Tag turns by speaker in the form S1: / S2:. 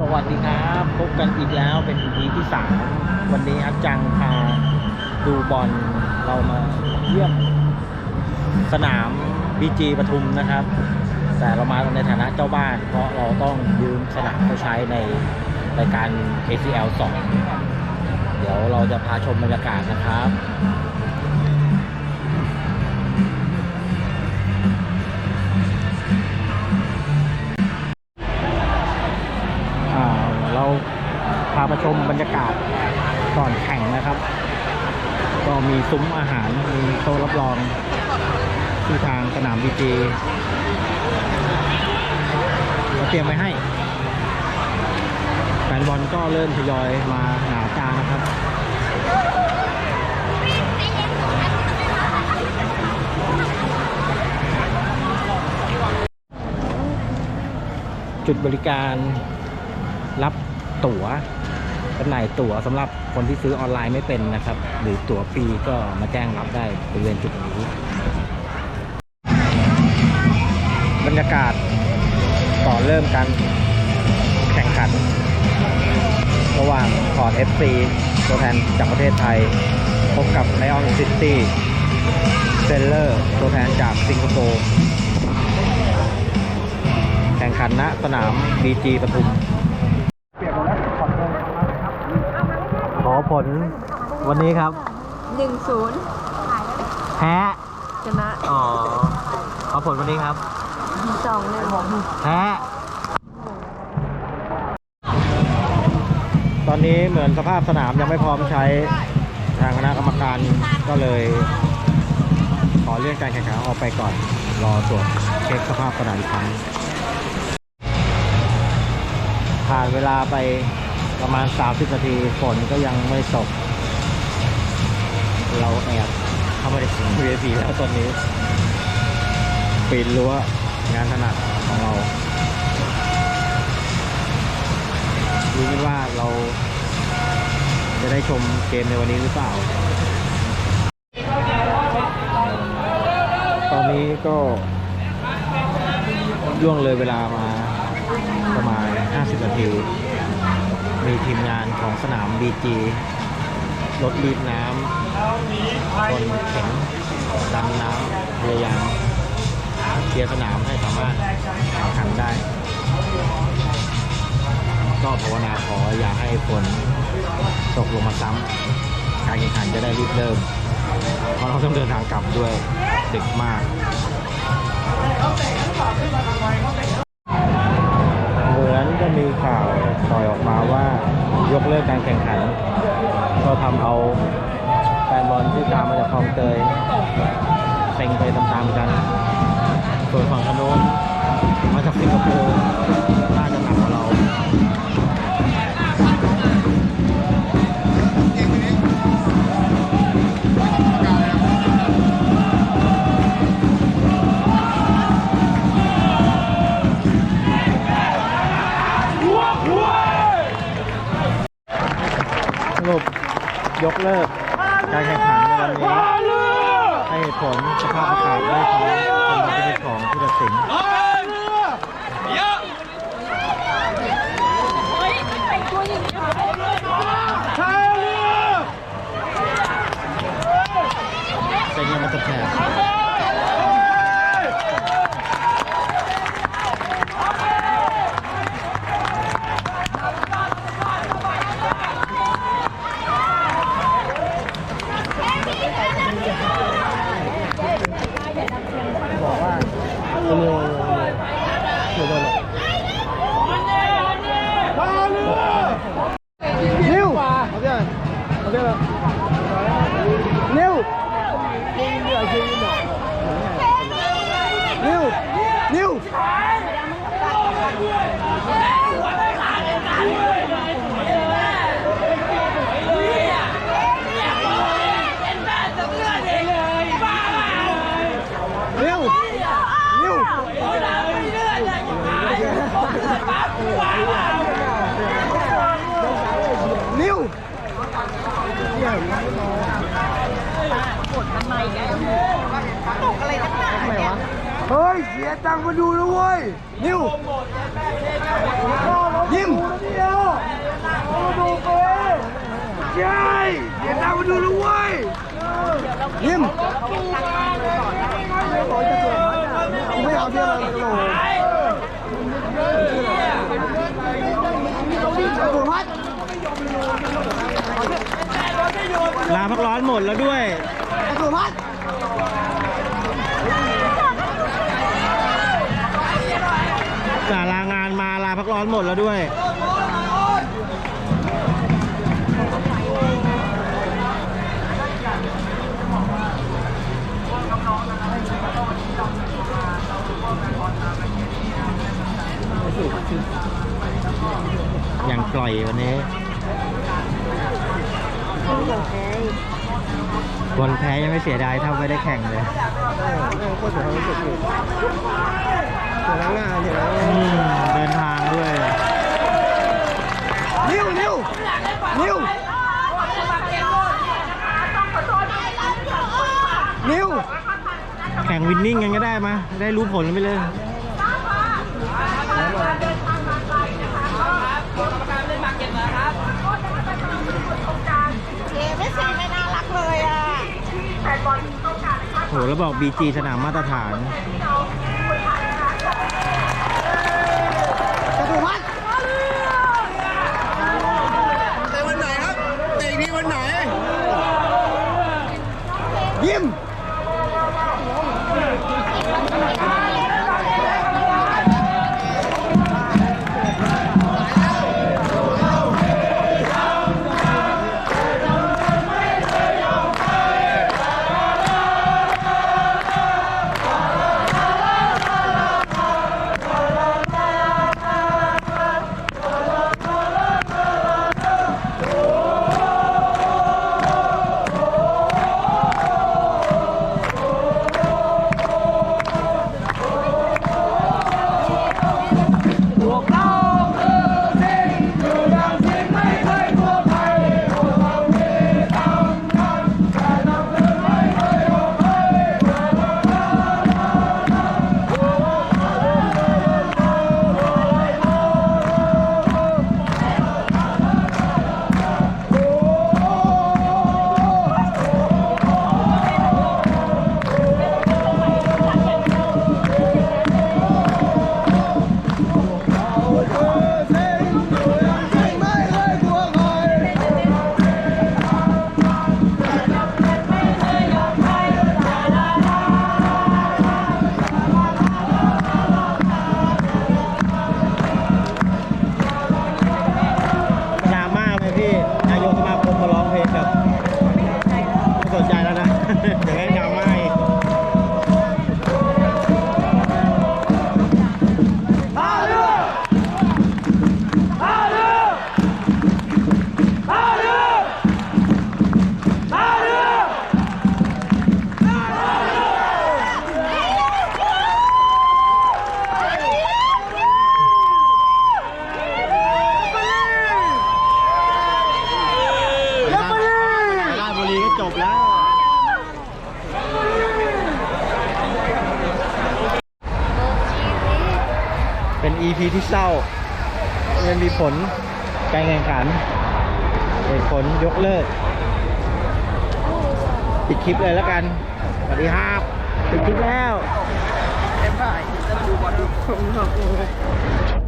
S1: สวัสดีครับพบกันอีกแล้วเป็น EP ที่สามวันนี้อัจังพาดูบอลเรามาเยี่ยมสนามบีจีปทุมนะครับ แต่เรามาในฐานะเจ้าบ้าน เพราะเราต้องยืมสนามเขาใช้ในรายการ ACL 2 เดี๋ยวเราจะพาชมบรรยากาศนะครับ ชมบรรยากาศก่อนแข่งนะครับ ก็มีซุ้มอาหาร มีโต๊ะรับรอง ที่ทางสนามบีจีเราเตรียมไว้ให้แฟนบอลก็เริ่มทยอยมาหนาตานะครับจุดบริการรับตั๋ว จำหน่ายตั๋วสำหรับคนที่ซื้อออนไลน์ไม่เป็นนะครับ หรือตั๋วฟรีก็มาแจ้งรับได้บริเวณจุดนี้ บรรยากาศก่อนเริ่มการแข่งขัน ระหว่างพอร์ต FC ตัวแทนจากประเทศไทย พบกับไ i ออนซิตี้เซลเลอร์ ตัวแทนจากสิงคโปร์แข่งขันณสนาม BG ปทุม ผลวันนี้ครับ
S2: หนึ่งศูนย์
S1: แพ้
S2: ชนะ
S1: อ๋อขอผลวันนี้ครับ
S2: สองหนึ่ง
S1: แพ้ ตอนนี้เหมือนสภาพสนามยังไม่พร้อมใช้ทางคณะกรรมการก็เลย ขอเลื่อนการแข่งขันออกไปก่อน รอตรวจเช็คสภาพสนามอีกครั้งผ่านเวลาไป ประมาณ 30นาทีฝนก็ยังไม่ตก เราแอบเข้ามาในสนาม VIP แล้วตอนนี้ปีนรั้วงานถนัดของเรารู้ไหมว่าเราจะได้ชมเกมในวันนี้หรือเปล่า ตอนนี้ก็ล่วงเลยเวลามาประมาณ 50 นาที มีทีมงานของสนาม BG รถรีดน้ำคนเข็นดันน้ำพยายามเคลียร์สนามให้สามารถแข่งขันได้ ก็ภาวนาขออย่าให้ฝนตกลงมาซ้ำการแข่งขันจะได้รีบเริ่ม เพราะเราต้องเดินทางกลับด้วยดึกมาก มีข่าวปล่อยออกมาว่ายกเลิกการแข่งขัน ก็ทำเอาแฟนบอลที่ตามมาจากคลองเตยเซ็งไปตามๆกัน ส่วนฝั่งขนนมาจากสิงคโปร์น่าจะหนักกว่าเรา เลิกการแข่งขันในวันนี้ให้ผลสภาพอากาศได้พอเป็นบัตรของผู้ตัดสินเป็นยังมาจะแพ้บอกว่าเร็ว เร็ว ตังค์มาดูนะเว้ย นิวยิ้มมาดูเยใเสียตางค์มาดูนะเว้ยยิ้
S3: มไม่เอาเที่อนเลยลา
S1: พักร้อนหมดแล้วด้วย
S3: สุพัฒน์
S1: อนหมดแล้วด้วย อย่างปล่อยวันนี้บอลแพ้ยังไม่เสียดายเท่าไม่ได้แข่งเลย
S3: โคตรเสียความรู้สึกอยู่เสียงานเสียง
S1: อืมเดินทางด้วย
S3: นิ้วนิ้วนิ้วนิ้ว
S1: แข่งวินนิ่งกันก็ได้มาได้รู้ผลกันไปเลย
S2: เอไม่สีไม่น่ารักเลยอะ
S1: โหแล้วบอก BG สนามมาตรฐาน
S3: จ เป็
S1: น EP ที่เศร้ามันมีผลการแข่งขันเหตุผลยกเลิกปิดคลิปเลยแล้วกันสวัสดีครับปิดคลิปแล้ว
S3: เอ็มไพร์จะดูบอล